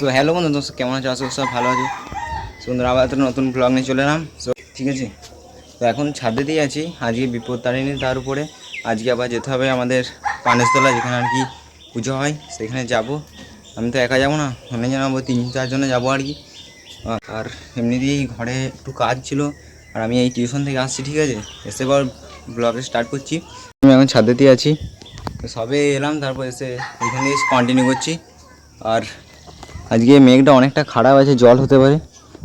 তো হ্যালো বন্ধু দোস্ত কেমন আছো? আসো সব ভালো আছো। সুন্দর আবার একটা নতুন ব্লগ নিয়ে চলে এলাম। তো ঠিক আছে, তো এখন ছাদে দিয়ে আছি। আজকে বিপদ তারিণী তার উপরে। আজকে আবার যেতে হবে আমাদের পানেশতলা, যেখানে আর কি পুজো হয়, সেখানে যাব। আমি তো একা যাব না অনেক জানাব তিন চারজনে যাব আর কি। আর এমনিতেই ঘরে একটু কাজ ছিল, আর আমি এই টিউশন থেকে আসছি, ঠিক আছে? এসে পর ব্লগে স্টার্ট করছি। আমি এখন ছাদেতেই আছি। তো সবে এলাম, তারপর এসে এখান কন্টিনিউ করছি। আর আজকে মেঘটা অনেকটা খারাপ আছে, জল হতে পারে।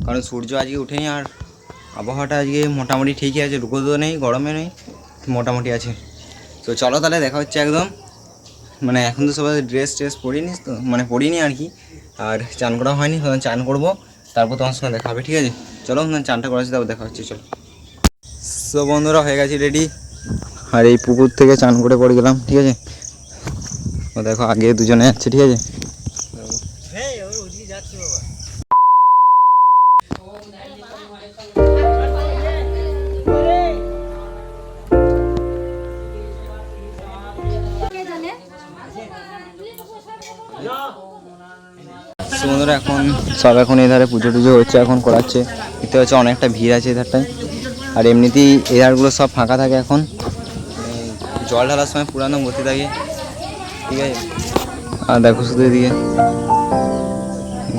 কারণ সূর্য আজকে উঠেনি আর আবহাওয়াটা আজকে মোটামুটি ঠিকই আছে রুকোতেও নেই, গরমে নেই, মোটামুটি আছে। তো চলো তাহলে দেখা হচ্ছে একদম। মানে এখন তো সবাই ড্রেস ট্রেস পরিনি তো মানে পরিনি আর কি। আর চান করা হয়নি চান করব, তারপর তোমার সঙ্গে দেখা হবে, ঠিক আছে? চলো চানটা করেছি তারপর দেখা হচ্ছে, চলো। সো বন্ধুরা, হয়ে গেছি রেডি আর এই পুকুর থেকে চান করে পড়ে গেলাম, ঠিক আছে? ও দেখো, আগে দুজনে যাচ্ছে, ঠিক আছে? বন্ধুরা, এখন সব এখন এই ধারে পুজো টুজো হচ্ছে, এখন করাচ্ছে। দেখতে হচ্ছে অনেকটা ভিড় আছে এই ধারটায়। আর এমনিতেই এই ধারগুলো সব ফাঁকা থাকে এখন। মানে জল ঢালার সময় পুরানো ভর্তি থাকে। ঠিক আছে? আর দেখো শুধু এদিকে।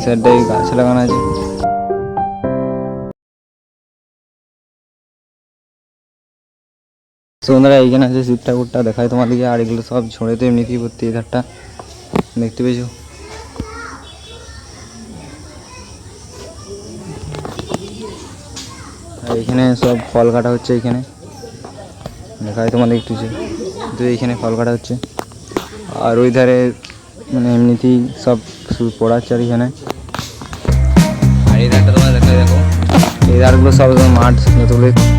সাইডটাই গাছ লাগানো আছে। তো বন্ধুরা, এইখানে আছে শিব ঠাকুরটা দেখায় তোমাদেরকে। আর এগুলো সব ঝড়ে তো এমনিতেই ভর্তি এই ধারটা। দেখতে পেয়েছ? আর এখানে সব ফল কাটা হচ্ছে এখানে। দেখায় তোমাদের একটু যে তো এইখানে ফল কাটা হচ্ছে। আর ওই ধারে মানে এমনিতেই সব শুধু পড়াচ্ছে আর এখানে। আর এই ধারটা তোমরা দেখা দেখো। এই ধারগুলো সব মাঠ যতগুলো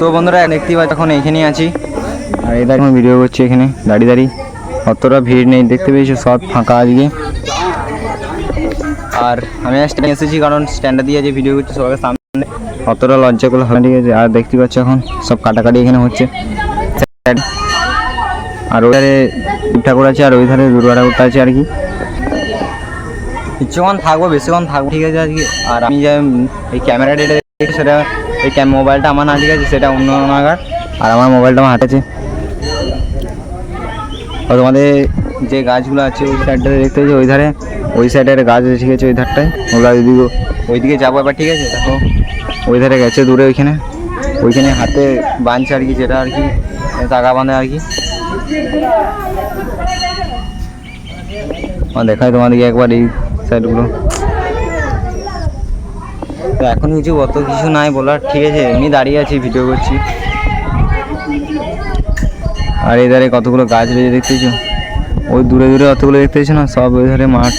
তো বন্ধুরা দেখতেই পাচ্ছি এখন এইখানেই আছি। আর এই এখন ভিডিও করছি এখানে, দাঁড়িয়ে দাঁড়িয়ে। অতটা ভিড় নেই, দেখতে পেয়েছ, সব ফাঁকা আজকে। আর আমি স্ট্যান্ডে এসেছি, কারণ স্ট্যান্ডে দিয়ে যে ভিডিও করছি সবাই সামনে। অতটা লজ্জা করলে হবে ঠিক আছে? আর দেখতে পাচ্ছ এখন, সব কাটাকাটি এখানে হচ্ছে। আর ওই ধারে ঠাকুর আছে, আর ওই ধারে দুর্গা ঠাকুরটা আছে, আর কি। কিছুক্ষণ থাকব, বেশিক্ষণ থাকব, ঠিক আছে, আজকে। আর আমি যে, এই ক্যামেরাটা সেটা এই মোবাইলটা আমার না ঠিক আছে সেটা অন্য নাগার আর আমার মোবাইলটা আমার হাতে আছে। আর তোমাদের যে গাছগুলো আছে, ওই সাইডটাতে দেখতে পাচ্ছি ওই ধারে? ওই সাইডের গাছ আছে ঠিক আছে ওই ধারটায়। ওগুলো ওইদিকে ওইদিকে যাব এবার, ঠিক আছে? দেখো, ওই ধারে গেছে দূরে ওইখানে। ওইখানে হাতে বাঁধছে আর কি, যেটা আর কি, টাকা বাঁধে আর কি। দেখায় তোমাদেরকে একবার এই সাইডগুলো তো এখন কিছু অত কিছু নাই বলার। ঠিক আছে, এমনি দাঁড়িয়ে আছি ভিডিও করছি। আর এই ধারে কতগুলো গাছ রয়েছে দেখতেছো? ওই দূরে দূরে অতগুলো দেখতেছো না? সব ওই ধারে মাঠ।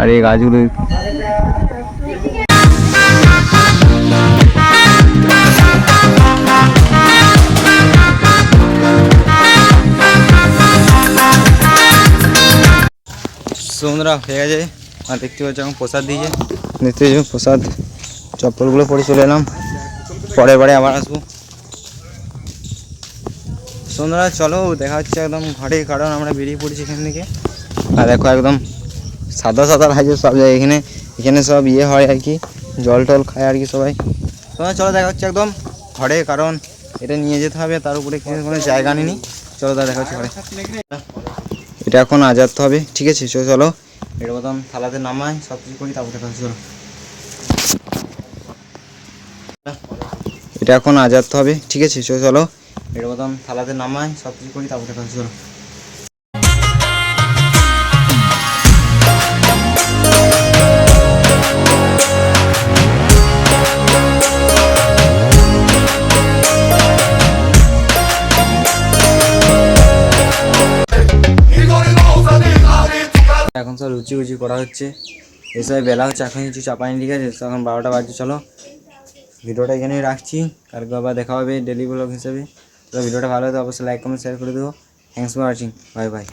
আর এই গাছগুলো সুন্দরা হয়ে গেছে। আর দেখতে পাচ্ছ এখন প্রসাদ দিয়েছে। পাচ্ছ প্রসাদ, চপ্পলগুলো পরে চলে এলাম। পরের বারে আবার আসব। সুন্দরা চলো, দেখা হচ্ছে একদম ঘরে কারণ আমরা বেরিয়ে পড়েছি এখান থেকে। আর দেখো একদম সাদা সাদা লাগছে সব জায়গায় এখানে এখানে সব ইয়ে হয় আর কি, জল টল খায় আর কি সবাই। তোমরা চলো, দেখা হচ্ছে একদম ঘরে কারণ এটা নিয়ে যেতে হবে, তার উপরে কোনো জায়গা নেই। চলো তাহলে দেখা হচ্ছে ঘরে এটা এখন আজাদ হবে, ঠিক আছে? চলো। এটা প্রথম থালাতে নামাই সব কিছু করি, তারপর দেখা হচ্ছে এটা এখন আজাদ হবে, ঠিক আছে? চলো এটা প্রথম থালাতে নামাই সব কিছু করি, তারপর দেখা হচ্ছে এখন সব লুচি উচি করা হচ্ছে। এসব বেলা হচ্ছে, এখন কিছু চাপানি ঠিক আছে এখন বারোটা বাজছে, চলো। ভিডিওটা এখানেই রাখছি, কালকে আবার দেখা হবে ডেলি ব্লগ হিসেবে। তো ভিডিওটা ভালো হতো অবশ্যই লাইক কমেন্ট শেয়ার করে দেবো thanks for watching bye bye